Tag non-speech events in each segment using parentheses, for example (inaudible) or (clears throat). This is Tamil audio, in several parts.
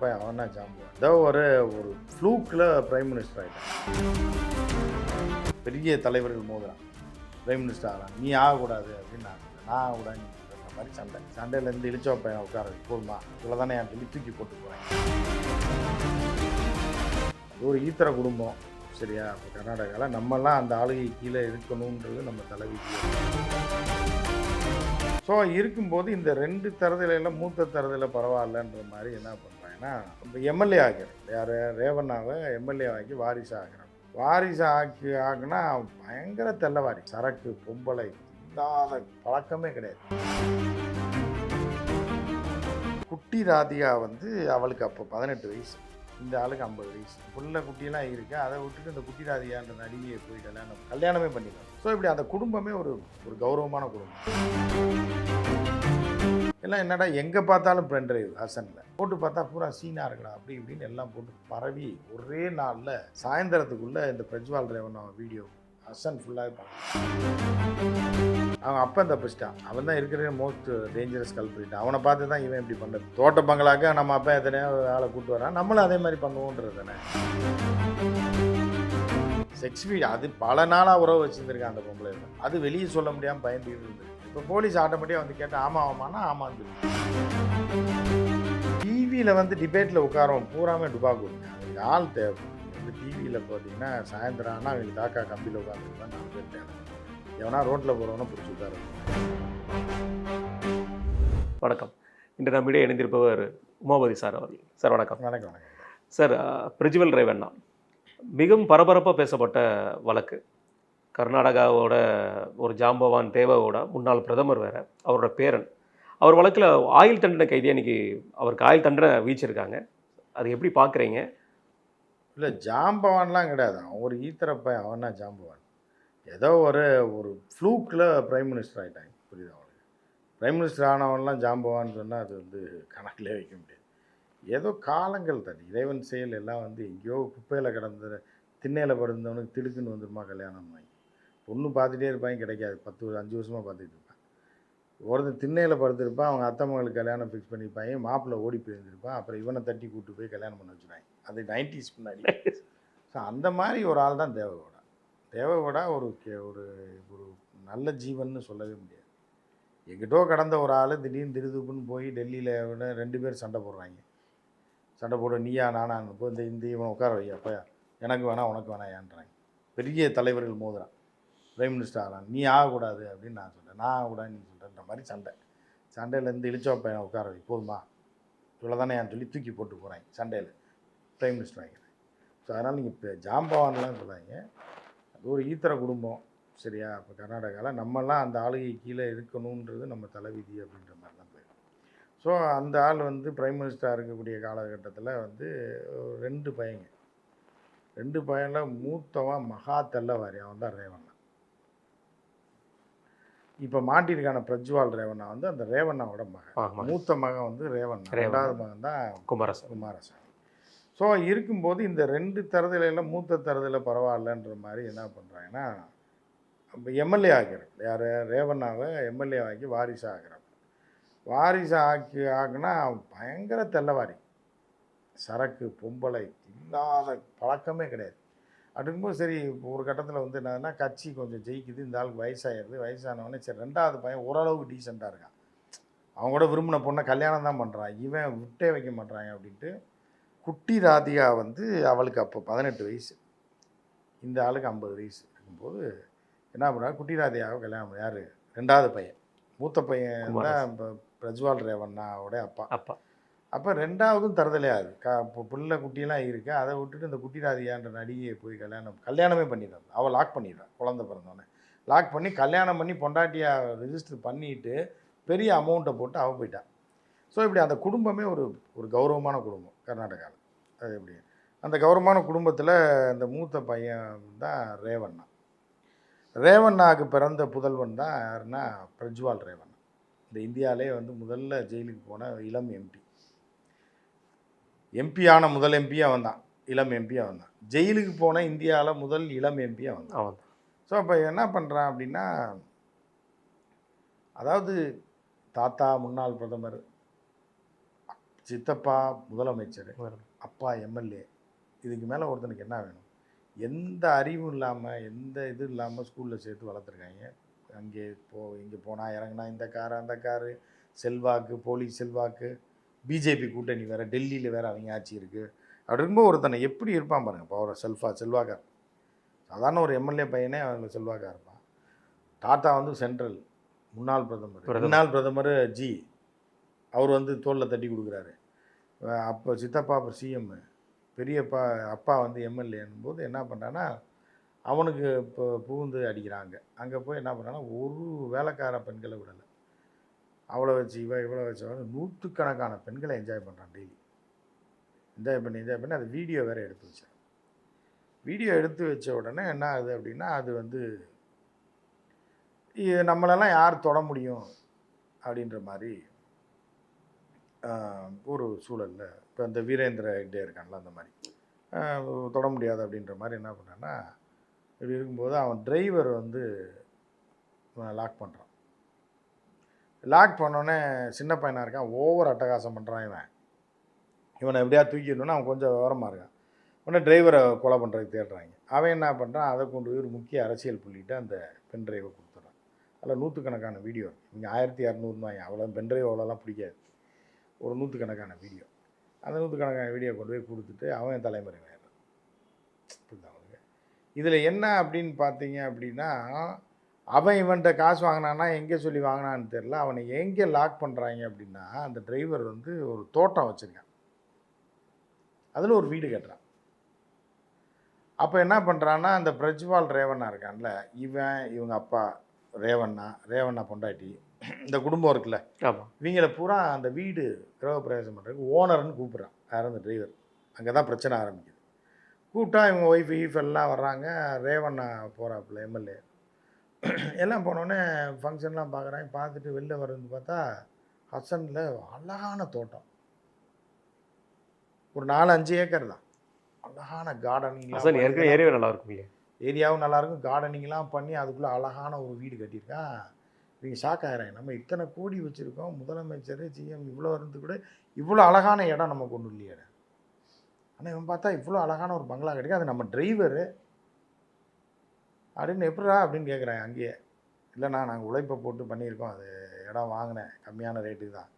பையன் அவன் தான் ஜாம்புவான். ஏதோ ஒரு ஒரு ஃப்ளூக்கில் பிரைம் மினிஸ்டர் ஆகிட்டான் பெரிய தலைவர்கள் மோதுறான். பிரைம் மினிஸ்டர் ஆகலாம். நீ ஆகக்கூடாது அப்படின்னு நான் நான் ஆகக்கூடாது நீ மாதிரி சண்டை. சண்டையிலேருந்து இழிச்சோ பையன் உட்கார போதுமா? இவ்வளோ தானே என் சொல்லி தூக்கி போட்டு போகிறேன் அது ஒரு ஈத்தர குடும்பம். சரியா? இப்போ கர்நாடகாவில் நம்மலாம் அந்த ஆளுகை கீழே இருக்கணுன்றது நம்ம தலைவி ஸோ இருக்கும்போது இந்த ரெண்டு தரதுல மூத்த தரதுல பரவாயில்லன்ற மாதிரி என்ன பண்ணுறாங்கன்னா இப்போ எம்எல்ஏ ஆகிறார் யார்? ரேவண்ணாவை எம்எல்ஏ ஆக்கி வாரிசு ஆகிறான் வாரிசு ஆக்கி ஆக்குனா பயங்கர தெல்லவாரி சரக்கு பொம்பளை இல்லாத பழக்கமே கிடையாது. குட்டி ராதிகா வந்து அவளுக்கு அப்போ பதினெட்டு வயசு. இந்த ஆளுக்கு ஐம்பது வயசு. புள்ள குட்டியெல்லாம் இருக்கு. அதை விட்டுட்டு இந்த குட்டி ராதிகான்ற நடிகையை போய் கல்யாணம் கல்யாணமே பண்ணிக்கலாம். ஸோ இப்படி அந்த குடும்பமே ஒரு ஒரு கௌரவமான குடும்பம். எல்லாம் என்னடா எங்கே பார்த்தாலும் பென் டிரைவ் ஹசனில். போட்டு பார்த்தா பூரா சீனாக இருக்கடா அப்படி இப்படின்னு எல்லாம் போட்டு பரவி ஒரே நாளில் சாயந்தரத்துக்குள்ளே இந்த பிரஜ்வால் ரேவன் வீடியோ ஹசன் ஃபுல்லாகவே பார்க்கலாம் அவன் அப்போ தப்பிச்சிட்டான். அவன் தான் இருக்கிற மோஸ்ட் டேஞ்சரஸ் கல்பிரிட் அவனை பார்த்து தான் இவன் இப்படி பண்ணுறது தோட்ட பங்களாக்க நம்ம அப்பா எத்தனையோ ஆளை கூட்டு வரான். நம்மளும் அதே மாதிரி பண்ணுவோன்றது தானே. செக்ஸ் வீடு அது பல நாளாக உறவு வச்சுருந்துருக்கான் அந்த பொம்பளை அது வெளியே சொல்ல முடியாமல் பயந்துகிட்டு இருந்தது இப்போ போலீஸ் ஆட்டோமேட்டிக்காக வந்து கேட்டால் ஆமாம் ஆமான்னா சொல்லி டிவியில் வந்து டிபேட்டில் உட்காரோம் பூராமே டுபாக்கு அதுக்கு ஆள் தேவை. வந்து டிவியில் பார்த்தீங்கன்னா சாயந்தரம் ஆனால் அவங்களுக்கு தாக்கா கம்பியில் உட்காந்துருக்கலாம் நாலு பேர் தேவை. எவனா ரோட்டில் போகிறவனா பிடிச்சி உட்கார வணக்கம். இன்று நம்மிடையே இணைந்திருப்பவர் உமாபதி சார் அவர்கள். சார் வணக்கம். வணக்கம் வணக்கம். சார் பிரிஜுவல் ரேவண்ணா. மிகவும் பரபரப்பாக பேசப்பட்ட வழக்கு. கர்நாடகாவோட ஒரு ஜாம்பவான் தேவாவோட முன்னாள் பிரதமர் வேறு அவரோட பேரன். அவர் வழக்கில் ஆயுள் தண்டனை கைதியாக இன்றைக்கி அவருக்கு ஆயுள் தண்டனை வீச்சிருக்காங்க. அது எப்படி பார்க்குறீங்க இல்லை ஜாம்பவான்லாம் கிடையாது. அவன் ஒரு ஈத்தரப்ப அவன் ஜாம்பவான். ஏதோ ஒரு ஒரு ஃப்ளூக்கில் ப்ரைம் மினிஸ்டர் ஆகிட்டாங்க புரியுதா அவனுக்கு ப்ரைம் மினிஸ்டர் ஆனவன்லாம் ஜாம்பவான் சொன்னால் அது வந்து கணக்கிலே வைக்க முடியாது. ஏதோ காலங்கள் தண்ணி இறைவன் செயல் எல்லாம் வந்து எங்கேயோ குப்பையில் கிடந்த திண்ணையில் படுந்தவனுக்கு திடுக்குன்னு வந்துருமா கல்யாணம் வாங்கி பொண்ணு பார்த்துட்டே இருப்பாங்க கிடைக்காது. பத்து அஞ்சு வருஷமாக பார்த்துட்டு இருப்பான் ஒருத்தன் திண்ணையில் படுத்திருப்பான் அவங்க அத்தை மகளுக்கு கல்யாணம் ஃபிக்ஸ் பண்ணியிருப்பாங்க மாப்பிள்ளை ஓடி போயிருந்திருப்பான் அப்புறம் இவனை தட்டி கூட்டு போய் கல்யாணம் பண்ண வச்சுருவாங்க அது நைன்டிஸ் முன்னாடி ஸோ அந்த மாதிரி ஒரு ஆள் தான் தேவகோடா. தேவகோடா ஒரு கே- ஒரு ஒரு நல்ல ஜீவன்னு சொல்லவே முடியாது. எங்கிட்டோ கடந்த ஒரு ஆள் திடீர்னு திருதுப்புன்னு போய் டெல்லியில் ரெண்டு பேர் சண்டை போடுறாங்க. சண்டை போட நீயா நானான்னு. இப்போ இந்த இந்த இவன் உட்கார வையா போயா. எனக்கு வேணாம் உனக்கு வேணாம் ஏன்றாங்க. பெரிய தலைவர்கள் மோதுறான். பிரைம் மினிஸ்டர் ஆகலாம் நீ ஆகக்கூடாது அப்படின்னு நான் சொல்கிறேன் நான் ஆகக்கூடாது நீ சொல்கிறேன்ற மாதிரி சண்டை. சண்டையிலேருந்து இழிச்சோ பையன் உட்கார வை போதுமா? இவ்வளோ தானே சொல்லி தூக்கி போட்டு போகிறேன் சண்டையில். பிரைம் மினிஸ்டர் வாங்கிறேன் ஸோ அதனால் நீங்கள் இப்போ ஜாம்பவான்லாம் சொல்லாங்க அது ஒரு ஈத்திர குடும்பம். சரியா? இப்போ கர்நாடகாவில் நம்மலாம் அந்த ஆளுகை கீழே இருக்கணுன்றது நம்ம தலைவிதி அப்படின்ற மாதிரி தான் போயிடும் ஸோ அந்த ஆள் வந்து பிரைம் மினிஸ்டராக இருக்கக்கூடிய காலகட்டத்தில் வந்து ரெண்டு பையங்க. ரெண்டு பையனில் மூத்தவன் மகா தெல்லவாரி அவன் தான் ரேவன் இப்போ மாட்டியிருக்கான பிரஜ்வால் ரேவண்ணா வந்து அந்த ரேவண்ணாவோட மகன். மூத்த மகன் வந்து ரேவண்ணா. ரெண்டாவது மகன் தான் குமாரசாமி. குமாரசாமி. ஸோ இருக்கும்போது இந்த ரெண்டு தரதுல எல்லாம் மூத்த தரதுல பரவாயில்லன்ற மாதிரி என்ன பண்ணுறாங்கன்னா எம்எல்ஏ ஆகிறார் யார்? ரேவண்ணாவை எம்எல்ஏ ஆக்கி வாரிசு ஆகிறார் வாரிசு ஆக்கி ஆக்குனா பயங்கர தெல்லவாரி சரக்கு பொம்பளை இல்லாத பழக்கமே கிடையாது. அப்படிங்கும்போது சரி இப்போ ஒரு கட்டத்தில் வந்து என்னன்னா கட்சி கொஞ்சம் ஜெயிக்குது இந்த ஆளுக்கு வயசாகிடுது வயசானவொடனே சரி ரெண்டாவது பையன் ஓரளவுக்கு டீசெண்டாக இருக்கான். அவங்க கூட விரும்பின பொண்ணை கல்யாணம் தான் பண்ணுறான் இவன் விட்டே வைக்க மாட்றாங்க அப்படின்ட்டு குட்டி ராதிகா வந்து அவளுக்கு அப்போ பதினெட்டு வயசு. இந்த ஆளுக்கு ஐம்பது வயசு இருக்கும்போது என்ன பண்ணுறாங்க குட்டி ராதிகாவை கல்யாணம் யார்? ரெண்டாவது பையன். மூத்த பையன் தான். இப்போ பிரஜ்வால் ரேவண்ணாவோட அப்பா. அப்பா. அப்போ ரெண்டாவதும் தரதலையாது க இப்போ பிள்ளை குட்டியெல்லாம் இருக்கு. அதை விட்டுட்டு இந்த குட்டி ராதிகான்ற நடிகையை போய் கல்யாணம் கல்யாணமே பண்ணிடுறான். அவள் லாக் பண்ணிடுறான் குழந்த பிறந்தோன்னே லாக் பண்ணி கல்யாணம் பண்ணி பொண்டாட்டியை ரிஜிஸ்டர் பண்ணிட்டு பெரிய அமௌண்ட்டை போட்டு அவள் போயிட்டான் ஸோ இப்படி அந்த குடும்பமே ஒரு ஒரு கௌரவமான குடும்பம் கர்நாடகாவில் அது எப்படி? அந்த கௌரவமான குடும்பத்தில் இந்த மூத்த பையன் தான் ரேவண்ணா. ரேவண்ணாவுக்கு பிறந்த புதல்வன் தான் யாருன்னா பிரஜ்வால் ரேவண்ணா. இந்த இந்தியாவிலே வந்து முதல்ல ஜெயிலுக்கு போன இளம் எம்பி எம்பியான முதல் எம்பி அவன் தான் இளம் எம்பி அவன் தான் ஜெயிலுக்கு போன இந்தியாவில் முதல் இளம் எம்பி அவன் தான் அவன் ஸோ அப்போ என்ன பண்ணுறான் அப்படின்னா அதாவது தாத்தா முன்னாள் பிரதமர் சித்தப்பா முதலமைச்சர் அப்பா எம்எல்ஏ இதுக்கு மேலே ஒருத்தனுக்கு என்ன வேணும்? எந்த அறிவும் இல்லாமல் எந்த இது இல்லாமல் ஸ்கூலில் சேர்த்து வளர்த்துருக்காங்க. அங்கே போ இங்கே போனால் இறங்குனா இந்த காரு அந்த காரு செல்வாக்கு போலீஸ் செல்வாக்கு. பிஜேபி கூட்டணி வேறு டெல்லியில் வேறு அவங்க ஆட்சி இருக்குது அப்படி இருக்கும்போது ஒருத்தனை எப்படி இருப்பான் பாருங்க. இப்போ ஒரு செல்ஃபா செல்வாக்கா சாதாரண ஒரு எம்எல்ஏ பையனே அவங்க செல்வாக்கா இருப்பான். டாட்டா வந்து சென்ட்ரல் முன்னாள் பிரதமர். முன்னாள் பிரதமர் ஜி. அவர் வந்து தோளில் தட்டி கொடுக்குறாரு. அப்போ சித்தப்பா அப்புறம் சிஎம் பெரியப்பா அப்பா வந்து எம்எல்ஏன்னும் போது என்ன பண்ணுறான்னா அவனுக்கு இப்போ புகுந்து அடிக்கிறாங்க. அங்கே போய் என்ன பண்ணுறான்னா ஒரு வேலைக்கார பெண்களை விடலை. அவ்வளோ வச்சு இவ இவ்வளோ வச்சு நூற்றுக்கணக்கான பெண்களை என்ஜாய் பண்ணுறான் டெய்லி என்ஜாய் பண்ணி என்ஜாய் பண்ணி அது வீடியோ வேறு எடுத்து வச்சேன் வீடியோ எடுத்து வச்ச உடனே என்ன ஆகுது அப்படின்னா அது வந்து இது நம்மளெல்லாம் யார் தொட முடியும் அப்படின்ற மாதிரி ஒரு சூழலில் இப்போ இந்த வீரேந்திர ஹெக்டே இருக்கான்ல அந்த மாதிரி. தொட முடியாது அப்படின்ற மாதிரி என்ன பண்ணான்னா இப்படி இருக்கும்போது அவன் டிரைவர் வந்து லாக் பண்ணுறான் லாக் பண்ணோன்னே சின்ன பையனாக இருக்கான். ஓவர் அட்டகாசம் பண்ணுறான் இவன். இவனை எப்படியா தூக்கிடணும்னு அவன் கொஞ்சம் விவரமாக இருக்கான். உடனே டிரைவரை கொலை பண்ணுறதுக்கு தேடுறாங்க. அவன் என்ன பண்ணுறான் அதை கொண்டு போய் ஒரு முக்கிய அரசியல் புள்ளிட்டு அந்த பென் டிரைவை கொடுத்துட்றான். அதில் நூற்றுக்கணக்கான வீடியோ இருக்குது இங்கே ஆயிரத்தி இரநூறுவாங்க அவ்வளோ பென் டிரைவ் அவ்வளோலாம் பிடிக்காது. ஒரு நூற்றுக்கணக்கான வீடியோ அந்த நூற்றுக்கணக்கான வீடியோ கொண்டு போய் கொடுத்துட்டு அவன் தலைமுறை வேறு புரியுதா அவனுக்கு இதில் என்ன அப்படின்னு பார்த்தீங்க அப்படின்னா அவன் இவன்கிட்ட காசு வாங்கினான்னா எங்கே சொல்லி வாங்கினான்னு தெரில அவனை எங்கே லாக் பண்ணுறாங்க அப்படின்னா அந்த டிரைவர் வந்து ஒரு தோட்டம் வச்சுருக்கான். அதில் ஒரு வீடு கட்டுறான். அப்போ என்ன பண்ணுறான்னா அந்த பிரஜ்வால் ரேவண்ணா இருக்கான்ல இவன் இவங்க அப்பா ரேவண்ணா ரேவண்ணா பொண்டாட்டி இந்த குடும்பம் இருக்குல்ல இவங்கள பூரா அந்த வீடு கிரகப்பிரவேசம் பண்ணுறதுக்கு ஓனர்னு கூப்பிட்றான். யாரும் அந்த டிரைவர் அங்கே தான் பிரச்சனை ஆரம்பிக்குது. கூப்பிட்டா இவங்க ஒய்ஃப் ஈஃப் எல்லாம் வர்றாங்க. ரேவண்ணா போகிறாப்புல எம்எல்ஏ (clears throat) எல்லாம் போனோடனே ஃபங்க்ஷன்லாம் பார்க்குறாங்க பார்த்துட்டு வெளில வர்றது பார்த்தா ஹசனில் அழகான தோட்டம். ஒரு நாலு அஞ்சு ஏக்கர் தான். அழகான கார்டனிங் அசன் ஏற்கனவே ஏரியாவே நல்லா இருக்கும் ஏரியாவும் நல்லாயிருக்கும் கார்டனிங்லாம் பண்ணி அதுக்குள்ளே அழகான ஒரு வீடு கட்டியிருக்கான். இவங்க ஷாக் ஆகிறாங்க நம்ம இத்தனை கோடி வச்சுருக்கோம். முதலமைச்சர் ஜிஎம் இவ்வளோ இருந்து கூட இவ்வளோ அழகான இடம் நம்ம கொண்டு இல்லையே ஆனால் இவன் பார்த்தா இவ்வளோ அழகான ஒரு பங்களா கிடைக்கும் அது நம்ம டிரைவரு அப்படின்னு எப்படா அப்படின்னு கேட்குறேன் அங்கேயே. இல்லைண்ணா நாங்கள் உழைப்பை போட்டு பண்ணியிருக்கோம். அது இடம் வாங்கினேன். கம்மியான ரேட்டுக்கு தான்.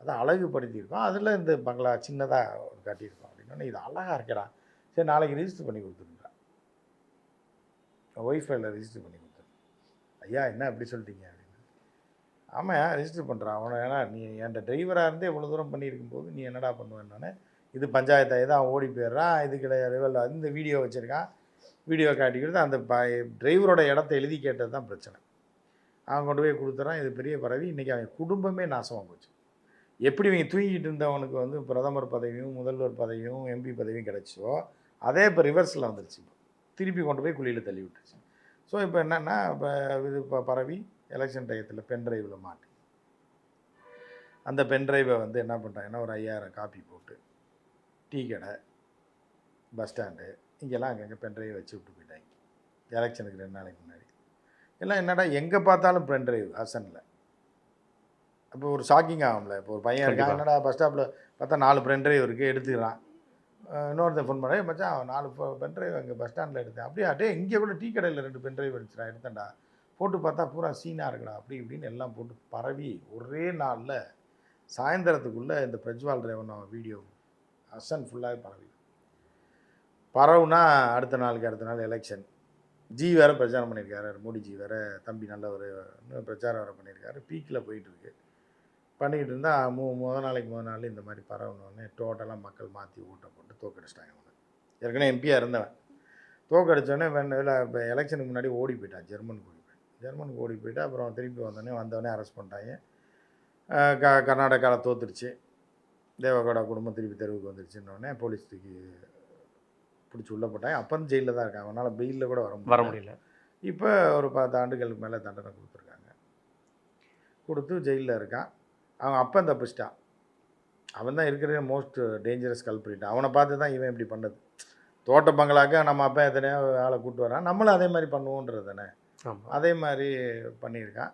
அதை அழகுபடுத்தியிருக்கோம். அதில் இந்த பங்களா சின்னதாக ஒரு கட்டியிருக்கோம் அப்படின்னா இது அழகாக இருக்கடா. சரி நாளைக்கு ரிஜிஸ்டர் பண்ணி கொடுத்துருங்க. ஒய்ஃபைல ரிஜிஸ்டர் பண்ணி கொடுத்துருங்க. ஐயா என்ன அப்படி சொல்லிட்டீங்க அப்படின்னு. ஆமாம் ரிஜிஸ்டர் பண்ணுறான் அவனை ஏன்னா நீ என்கிட்ட டிரைவராக இருந்தே இவ்வளோ தூரம் பண்ணியிருக்கும் போது நீ என்னடா பண்ணுவேன்னு இது பஞ்சாயத்து தான் ஓடி போயிடுறான். இது கிடையாது. இந்த வீடியோ வச்சுருக்கான். வீடியோ காட்டிக்கிறது அந்த ப டிரைவரோட இடத்த எழுதி கேட்டது தான் பிரச்சனை. அவன் கொண்டு போய் கொடுத்துறான் இது பெரிய பரவி இன்றைக்கி அவன் குடும்பமே நாசமாக போச்சு. எப்படி இவங்க தூங்கிட்டு இருந்தவனுக்கு வந்து பிரதமர் பதவியும் முதல்வர் பதவியும் எம்பி பதவியும் கிடச்சோ அதே இப்போ ரிவர்ஸில் வந்துருச்சு இப்போ. திருப்பி கொண்டு போய் குழியில் தள்ளி விட்டுருச்சு. ஸோ இப்போ என்னென்னா இப்போ இது இப்போ பரவி எலெக்ஷன் டயத்தில் பென் டிரைவில் மாட்டி. அந்த பென் டிரைவை வந்து என்ன பண்ணுறாங்கன்னா ஒரு ஐயாயிரம் காப்பி போட்டு டீ கடை பஸ் ஸ்டாண்டு இங்கெல்லாம் அங்கங்கே பென் டிரைவ் வச்சு விட்டு போயிட்டாங்க. எலெக்ஷனுக்கு ரெண்டு நாளைக்கு முன்னாடி. எல்லாம் என்னடா எங்கே பார்த்தாலும் பென் டிரைவ் ஹசனில். அப்போ ஒரு ஷாக்கிங் ஆகும்ல. இப்போ ஒரு பையன் இருக்கான். என்னடா பஸ் ஸ்டாப்பில் பார்த்தா நாலு பென் டிரைவ் இருக்குது எடுத்துக்கிறான் இன்னொருத்தன் ஃபோன் பண்ண மச்சான் நாலு பென் டிரைவ் அங்கே பஸ் ஸ்டாண்டில் எடுத்தேன். அப்படியே அட்டே இங்கே கூட டீ கடையில் ரெண்டு பென் டிரைவ் எடுத்துடா எடுத்தேன்டா. போட்டு பார்த்தா பூரா சீனாக இருக்குடா. அப்படி இப்படின்னு எல்லாம் போட்டு பரவி ஒரே நாளில் சாயந்தரத்துக்குள்ளே இந்த பிரஜ்வால் ரேவன் வீடியோ ஹசன் ஃபுல்லாகவே பரவி பரவுனா அடுத்த நாளுக்கு அடுத்த நாள் எலெக்ஷன் ஜி வேறு பிரச்சாரம் பண்ணியிருக்காரு மோடிஜி வேறு தம்பி நல்லவர் இன்னும் பிரச்சாரம் வேறு பண்ணியிருக்காரு பீக்கில் போயிட்டுருக்கு பண்ணிக்கிட்டு இருந்தால் மூ முத நாளைக்கு முத நாள் இந்த மாதிரி பரவணுன்னே டோட்டலாக மக்கள் மாற்றி ஊட்ட போட்டு தோக்கடிச்சிட்டாங்க அவனை ஏற்கனவே எம்பியாக இருந்தவன். தோக்கடிச்சோடனே வேணும் இப்போ எலெக்ஷனுக்கு முன்னாடி ஓடி போயிட்டான் ஜெர்மனுக்கு ஓடி போயிட்டான் ஜெர்மனுக்கு ஓடி போயிட்டு அப்புறம் திருப்பி வந்தோடனே வந்தவொடனே அரெஸ்ட் பண்ணிட்டாங்க. க கர்நாடகாவில் தோத்துருச்சு. தேவகோடா குடும்பம் திருப்பி தெருவுக்கு வந்துருச்சுன்னொடனே போலீஸ் தூக்கி பிடிச்சி உள்ளே போட்டாங்க. அப்போ ஜெயிலில் தான் இருக்கான் அவனால் பெயிலில் கூட வர வர முடியல. இப்போ ஒரு பத்து ஆண்டுகளுக்கு மேலே தண்டனை கொடுத்துருக்காங்க. கொடுத்து ஜெயிலில் இருக்கான். அவன் அப்பன் தப்பிச்சிட்டான் அவன் தான் இருக்கிற மோஸ்ட் டேஞ்சரஸ் கல்பிரிட் அவனை பார்த்து தான் இவன் இப்படி பண்ணது. தோட்ட பங்களாக்க நம்ம அப்பா எத்தனையோ ஆளை கூட்டு வரான். நம்மளும் அதே மாதிரி பண்ணுவோன்றது தானே. அதே மாதிரி பண்ணியிருக்கான்.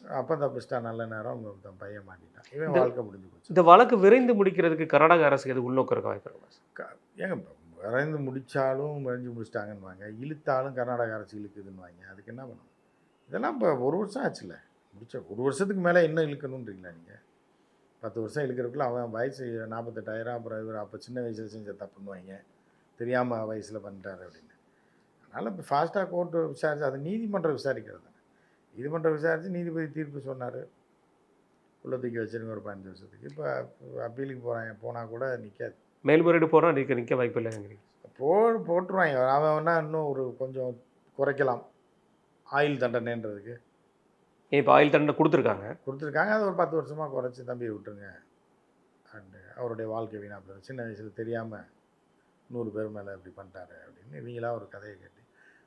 அப்போ தப்பிச்சிட்டா நல்ல நேரம் தன் பையன் மாட்டிட்டான். இவன் வாழ்க்கை முடிஞ்சு போச்சு. இந்த வழக்கு விரைந்து முடிக்கிறதுக்கு கர்நாடக அரசுக்கு எது உள்நோக்கம் இருக்க? வாய்ப்பு ஏங்க விரைந்து முடித்தாலும் விரைஞ்சு முடிச்சிட்டாங்கன்னுவாங்க. இழுத்தாலும் கர்நாடக அரசு இழுக்குதுன்னுவாங்க. அதுக்கு என்ன பண்ணணும்? இதெல்லாம் இப்போ ஒரு வருஷம் ஆச்சுல்ல. முடிச்ச ஒரு வருஷத்துக்கு மேலே இன்னும் இழுக்கணுன்றீங்களா நீங்கள் பத்து வருஷம் இழுக்கிறதுக்குள்ள அவன் வயசு நாற்பத்தெட்டாயிரம் அப்புறம் இவர் அப்போ சின்ன வயசில் செஞ்ச தப்புன்னுவாங்க. தெரியாமல் வயசில் பண்ணிட்டாரு அப்படின்னு. அதனால் இப்போ ஃபாஸ்ட்டாக கோர்ட்டு விசாரிச்சு அது நீதிமன்றம் விசாரிக்கிறது தானே. நீதிமன்றம் விசாரித்து நீதிபதி தீர்ப்பு சொன்னார். உள்ள தூக்கி வச்சிருங்க ஒரு பதினஞ்சு வருஷத்துக்கு. இப்போ அப்பீலுக்கு போகிறாங்க போனால் கூட நிற்காது மேல்முறையீடு போனால் நிற்க நிற்க வாய்ப்பு இல்லைங்கிறீங்க. போ போட்டுருவாங்க. அவன் வேணா இன்னும் ஒரு கொஞ்சம் குறைக்கலாம். ஆயுள் தண்டனைன்றதுக்கு. இப்போ ஆயுள் தண்டனை கொடுத்துருக்காங்க. கொடுத்துருக்காங்க. அது ஒரு பத்து வருஷமாக குறைச்சி தம்பியை விட்டுருங்க. அண்டு அவருடைய வாழ்க்கை வீணாக போயிடும் சின்ன வயசில் தெரியாமல் நூறு பேர் மேலே இப்படி பண்ணிட்டாரு அப்படின்னு இவங்களா ஒரு கதையை கேட்டு.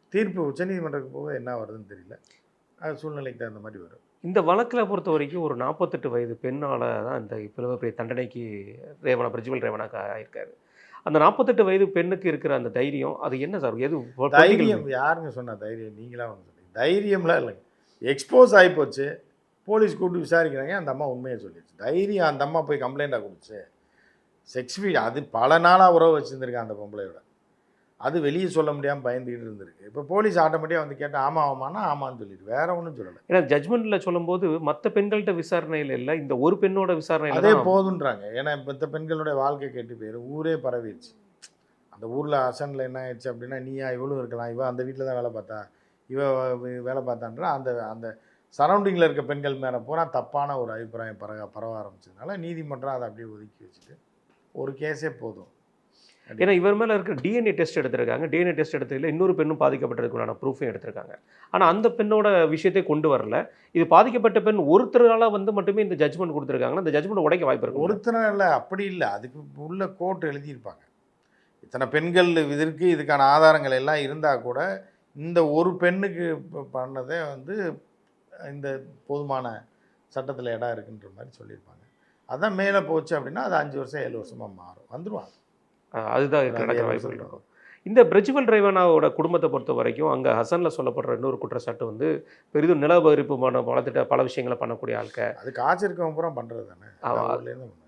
தீர்ப்பு உச்சநீதிமன்றத்துக்கு போக என்ன வருதுன்னு தெரியல. அது சூழ்நிலைக்கு தகுந்த மாதிரி வரும். இந்த வழக்கில் பொறுத்த வரைக்கும் ஒரு நாற்பத்தெட்டு வயது பெண்ணால் தான் இந்த இவ்வளவு பெரிய தண்டனைக்கு ரேவனா பிரஜ்வல் ரேவனாக்கு ஆயிருக்காரு. அந்த நாற்பத்தெட்டு வயது பெண்ணுக்கு இருக்கிற அந்த தைரியம் அது என்ன சார்? எது தைரியம் யாருங்க சொன்னா தைரியம்? நீங்களா வந்து சொன்னீங்க தைரியம்லாம் இல்லைங்க. எக்ஸ்போஸ் ஆகி போச்சு போலீஸ் கூப்பிட்டு விசாரிக்கிறாங்க. அந்த அம்மா உண்மையை சொல்லிடுச்சு. தைரியம் அந்த அம்மா போய் கம்ப்ளைண்ட்டாக கொடுத்து செக்ஸ் ஃபீட் அது பல நாளாக உறவு வச்சுருந்துருக்கான் அந்த பொம்பளையோட. அது வெளியே சொல்ல முடியாமல் பயந்துக்கிட்டு இருந்திருக்கு. இப்போ போலீஸ் ஆட்டோமேட்டிக்காக வந்து கேட்டால் ஆமா ஆமான்னா ஆமான்னு சொல்லிட்டு வேற ஒன்றும் சொல்லலை. ஏன்னா ஜட்மெண்ட்டில் சொல்லும்போது மற்ற பெண்கள்கிட்ட விசாரணையில் இல்லை இந்த ஒரு பெண்ணோட விசாரணையில் அதே தான் போதுன்றாங்க. ஏன்னா மற்ற பெண்களுடைய வாழ்க்கை கெட்டு போயிரு ஊரே பரவிடுச்சு அந்த ஊரில் அசனில் என்ன ஆயிடுச்சு அப்படின்னா நீயா இவளும் இருக்கலாம். இவ அந்த வீட்டில் தான் வேலை பார்த்தா. இவ வ- வேலை பார்த்தான்றா? அந்த அந்த சரௌண்டிங்கில் இருக்க பெண்கள் மேலே பூரா தப்பான ஒரு அபிப்பிராயம் பரவ பரவ ஆரம்பிச்சதுனால நீதிமன்றம் அதை அப்படியே ஒதுக்கி வச்சுட்டு ஒரு கேஸே போதும். ஏன்னா இவர் மேலே இருக்க டிஎன்ஏ டெஸ்ட் எடுத்திருக்காங்க. டிஎன்ஏ டெஸ்ட் எடுத்ததில் இன்னொரு பெண்ணும் பாதிக்கப்பட்டதுக்குண்டான ப்ரூஃபையும் எடுத்திருக்காங்க. ஆனால் அந்த பெண்ணோட விஷயத்தை கொண்டு வரல. இது பாதிக்கப்பட்ட பெண் ஒருத்தரால வந்து மட்டுமே இந்த ஜட்மெண்ட் கொடுத்துருக்காங்கன்னா இந்த ஜட்மெண்ட் உடைக்க வாய்ப்பு இருக்கு. ஒருத்தனை இல்லை அப்படி இல்லை. அதுக்கு உள்ள கோர்ட் எழுதியிருப்பாங்க. இத்தனை பெண்கள் இதற்கு இதுக்கான ஆதாரங்கள் எல்லாம் இருந்தால் கூட இந்த ஒரு பெண்ணுக்கு பண்ணதே வந்து இந்த போதுமான சட்டத்தில் இடம் இருக்குன்ற மாதிரி சொல்லியிருப்பாங்க. அதான் மேலே போச்சு அப்படின்னா அது அஞ்சு வருஷம் ஏழு வருஷமாக மாறும். வந்துருவாங்க. அஹ் அதுதான் அது நடக்க ஏழு வாய்ப்பு இந்த பிரஜ்வல் டிரைவனாவோட குடும்பத்தை பொறுத்த வரைக்கும் அங்கே ஹசனில் சொல்லப்படுற இன்னொரு குற்றச்சாட்டு வந்து பெரிதும் நிலபரிப்புமான வளர்த்துட்ட பல விஷயங்களை பண்ணக்கூடிய ஆட்க அது காய்ச்சி இருக்கவங்க பூரா பண்ணுறது தானே?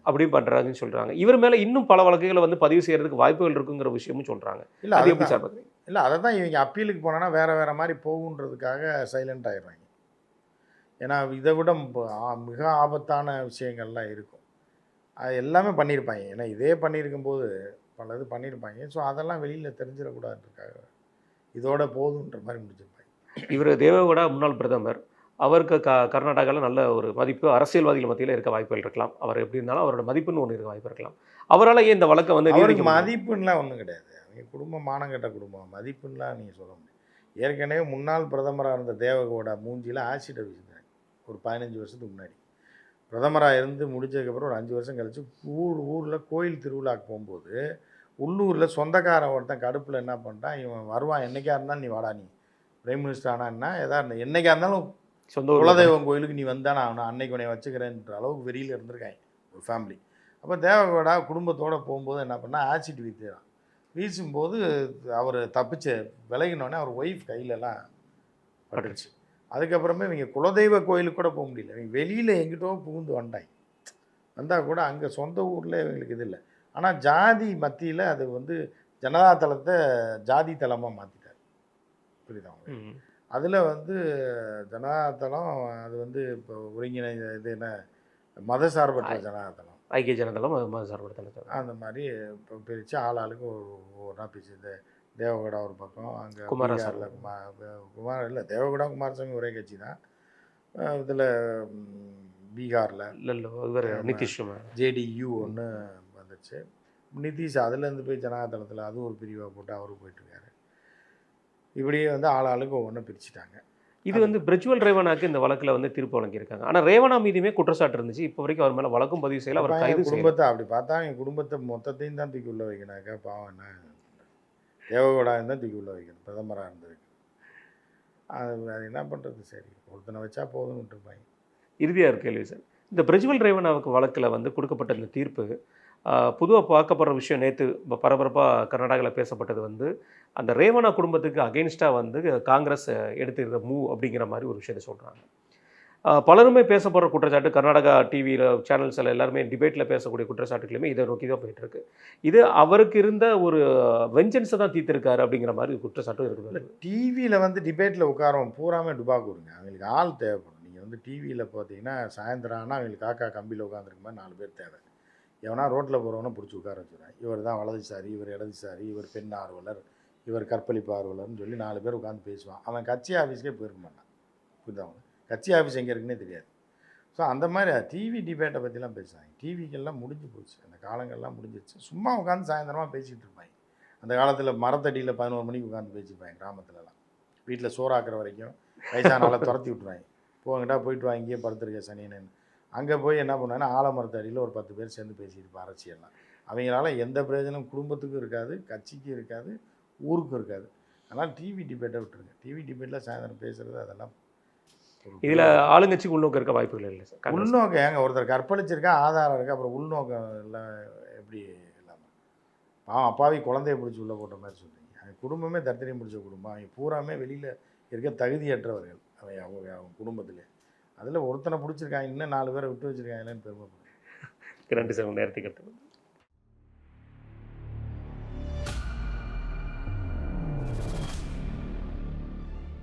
அப்படியும் பண்ணுறாங்கன்னு சொல்கிறாங்க இவர் மேலே இன்னும் பல வழக்குகளை வந்து பதிவு செய்யறதுக்கு வாய்ப்புகள் இருக்குங்கிற விஷயமும் சொல்கிறாங்க இல்லை அது எப்படி சார் பார்க்குறீங்க? இல்லை அதை தான் இவங்க அப்பீலுக்கு போனோன்னா வேறு வேறு மாதிரி போகுன்றதுக்காக சைலண்ட் ஆயிடுறாங்க. ஏன்னா இதை விட மிக ஆபத்தான விஷயங்கள்லாம் இருக்கும். அது எல்லாமே பண்ணியிருப்பாங்க. ஏன்னா இதே பண்ணியிருக்கும்போது பல இது பண்ணியிருப்பாங்க ஸோ அதெல்லாம் வெளியில் தெரிஞ்சிடக்கூடாதுன்றதுக்காக இதோட போதுன்ற மாதிரி முடிச்சிருப்பாங்க. இவர் தேவகவுடா முன்னாள் பிரதமர். அவருக்கு க கர்நாடகாவில் நல்ல ஒரு மதிப்பு அரசியல்வாதிகள் மத்தியில் இருக்க வாய்ப்புகள் இருக்கலாம். அவர் எப்படி இருந்தாலும் அவரோட மதிப்புன்னு ஒன்று இருக்க வாய்ப்பு இருக்கலாம். அவரால் ஏன் இந்த வழக்கை வந்து அவருக்கு? மதிப்புன்னெலாம் ஒன்றும் கிடையாது. அவங்க குடும்பம் மானங்கெட்ட குடும்பம். மதிப்புன்னெலாம் நீங்கள் சொல்ல முடியாது. ஏற்கனவே முன்னாள் பிரதமராக இருந்த தேவகோடா மூஞ்சியில் ஆசிட் வீசினாங்க ஒரு பதினஞ்சு வருஷத்துக்கு முன்னாடி. பிரதமராக இருந்து முடிச்சதுக்கப்புறம் ஒரு அஞ்சு வருஷம் கழிச்சு ஊர் ஊரில் கோயில் திருவிழாக்கு போகும்போது உள்ளூரில் சொந்தக்காரன் ஒருத்தன் கடுப்பில் என்ன பண்ணிட்டான் இவன் வருவான் என்னைக்கா இருந்தாலும் நீ வாடா நீ. பிரைம் மினிஸ்டர் ஆனால் என்ன எதா இருந்தால் என்னைக்கா இருந்தாலும் சொந்த குலதெய்வம் கோயிலுக்கு நீ வந்தானே ஆகணும் அன்னைக்கு உன்னை வச்சுக்கிறேன்ற அளவுக்கு வெளியில் இருந்திருக்காங்க ஒரு ஃபேமிலி அப்போ தேவகோடா குடும்பத்தோடு போகும்போது என்ன பண்ணா ஆசிட் வீசுறான் வீசும்போது அவர் தப்பிச்சு விலகினோடனே அவர் ஒய்ஃப் கையிலலாம் பட்டுருச்சு. அதுக்கப்புறமே இவங்க குலதெய்வ கோயிலுக்கு கூட போக முடியல. இவங்க வெளியில் எங்கிட்டோ புகுந்து வந்தாங்க. வந்தால் கூட அங்கே சொந்த ஊரில் இவங்களுக்கு இது இல்லை. ஆனால் ஜாதி மத்தியில் அது வந்து ஜனதா தளத்தை ஜாதி தளமாக மாற்றிட்டார் புரியுதா. அதில் வந்து ஜனதாதளம் அது வந்து இப்போ ஒருங்கிணை இது என்ன மதசார்பற்ற ஜனதாதளம் ஐக்கிய ஜனதளம் மத சார்படுத்தல அந்த மாதிரி இப்போ பிரித்து ஆளாளுக்கு ஒரு ஒன்றா பிரிச்சு இந்த தேவகவுடா ஒரு பக்கம் அங்கே குமாரசாமி. குமாரில் குமார் குமார் இல்லை தேவகவுடா குமாரசாமி ஒரே கட்சி தான். இதில் பீகாரில். இல்லை இவர் ஆமா. நிதிஷ்குமார் ஜேடியு ஒன்று வந்துச்சு. நிதிஷ் அதுலேருந்து போய் ஜனதாதளத்தில் அதுவும் ஒரு பிரிவாக போட்டு அவரும் போயிட்டுருக்காரு. இப்படியே வந்து ஆளாளுக்கு ஒவ்வொன்றும் பிரிச்சுட்டாங்க. இது வந்து பிரஜ்வல் ரேவனாக்கு இந்த வழக்கில் வந்து தீர்ப்பு வழங்கியிருக்காங்க. ஆனால் ரேவனா மீதுமே குற்றச்சாட்டு இருந்துச்சு. இப்போ வரைக்கும் அவர் மேலே வழக்கும் பதிவு செய்யல அவர் கைது குடும்பத்தை அப்படி பார்த்தா என் குடும்பத்தை மொத்தத்தையும் தான் தூக்கி உள்ள வைக்கணாக்கா? பாவம் என்ன? தேவகோடா தான் தூக்கி உள்ள வைக்கணும். பிரதமராக இருந்திருக்கு. அது அது என்ன பண்ணுறது சரி ஒருத்தனை வச்சா போதும்னு விட்டுருப்பாங்க. இறுதியாக ஒரு கேள்வி சார். இந்த பிரஜ்வல் ரேவனாவுக்கு வழக்கில் வந்து கொடுக்கப்பட்ட இந்த தீர்ப்பு பொதுவாக பார்க்கப்படுற விஷயம் நேற்று பரபரப்பாக கர்நாடகாவில் பேசப்பட்டது வந்து அந்த ரேவனா குடும்பத்துக்கு அகெயின்ஸ்டாக வந்து காங்கிரஸ் எடுத்துக்கிற மூவ் அப்படிங்கிற மாதிரி ஒரு விஷயத்தை சொல்கிறாங்க பலருமே பேசப்படுற குற்றச்சாட்டு கர்நாடகா டிவியில் சேனல்ஸில் எல்லாருமே டிபேட்டில் பேசக்கூடிய குற்றச்சாட்டுகளுமே இதை நோக்கி தான் போயிட்டுருக்கு. இது அவருக்கு இருந்த ஒரு வெஞ்சன்ஸை தான் தீர்த்திருக்காரு அப்படிங்கிற மாதிரி குற்றச்சாட்டும் இருக்குது. டிவியில் வந்து டிபேட்டில் உட்காரவன் பூராமே டுபாக்கூருங்க அவங்களுக்கு ஆள் தேவைப்படும். நீங்கள் வந்து டிவியில் பார்த்தீங்கன்னா சாயந்தரம் ஆனால் அவங்களுக்கு காக்கா கம்பியில் உட்காந்துருக்க மாதிரி நாலு பேர் தேவை. எவனா ரோட்டில் போகிறவனை பிடிச்சி உட்கார வச்சுருவேன். இவர் தான் வலதுசாரி இவர் இடதுசாரி இவர் பெண் ஆர்வலர் இவர் கற்பழிப்பு ஆர்வலர்னு சொல்லி நாலு பேர் உட்காந்து பேசுவான். அவன் கட்சி ஆஃபீஸ்க்கே போயிருக்க மாட்டான். புரியுதா கட்சி ஆஃபீஸ் எங்கே இருக்குன்னே தெரியாது. ஸோ அந்த மாதிரி டிவி டிபேட்டை பற்றிலாம் பேசுவாங்க. டிவிக்கெல்லாம் முடிஞ்சு போச்சு. அந்த காலங்கள்லாம் முடிஞ்சிருச்சு. சும்மா உட்காந்து சாயந்தரமாக பேசிகிட்டு இருப்பாங்க. அந்த காலத்தில் மரத்தடியில் பதினோரு மணிக்கு உட்காந்து பேசிப்பாங்க கிராமத்துலலாம். வீட்டில் சோறாக்குற வரைக்கும் வயசானால துரத்தி விட்ருவாங்க போங்கடா போயிட்டு வாங்க இங்கேயே படுத்துருக்க சனின்னு அங்கே போய் என்ன பண்ணுவாங்கன்னா ஆலமரத்தடியில் ஒரு பத்து பேர் சேர்ந்து பேசிட்டு அரசியல்லாம். அவங்களால எந்த பிரயோஜனம் குடும்பத்துக்கும் இருக்காது கட்சிக்கும் இருக்காது ஊருக்கும் இருக்காது. அதனால் டிவி டிபேட்டை விட்டுருங்க. டிவி டிபேட்டில் சாயந்தரம் பேசுகிறது அதெல்லாம் இதில் ஆளுங்கட்சிக்கு உள்நோக்கம் இருக்க வாய்ப்புகள் இல்லை சார். உள்நோக்கம் ஏங்க ஒருத்தர் கற்பழிச்சிருக்கா ஆதாரம் இருக்குது அப்புறம் உள்நோக்கம் எல்லாம் எப்படி இல்லாமல் பாவம் அப்பாவி குழந்தைய பிடிச்சி உள்ளே போட்ட மாதிரி சொல்கிறீங்க அவன் குடும்பமே தர்த்தரியம் பிடிச்ச குடும்பம். அவங்க பூராமே வெளியில் இருக்க தகுதியற்றவர்கள். அவன் அவங்க அவங்க குடும்பத்திலே. அதில் ஒருத்தனை பிடிச்சிருக்காங்க இன்னும் நாலு பேரை விட்டு வச்சுருக்காங்களேன்னு பெருமைப்படுறேன். (laughs) நன்றி சார் நேரத்துக்கு எடுத்து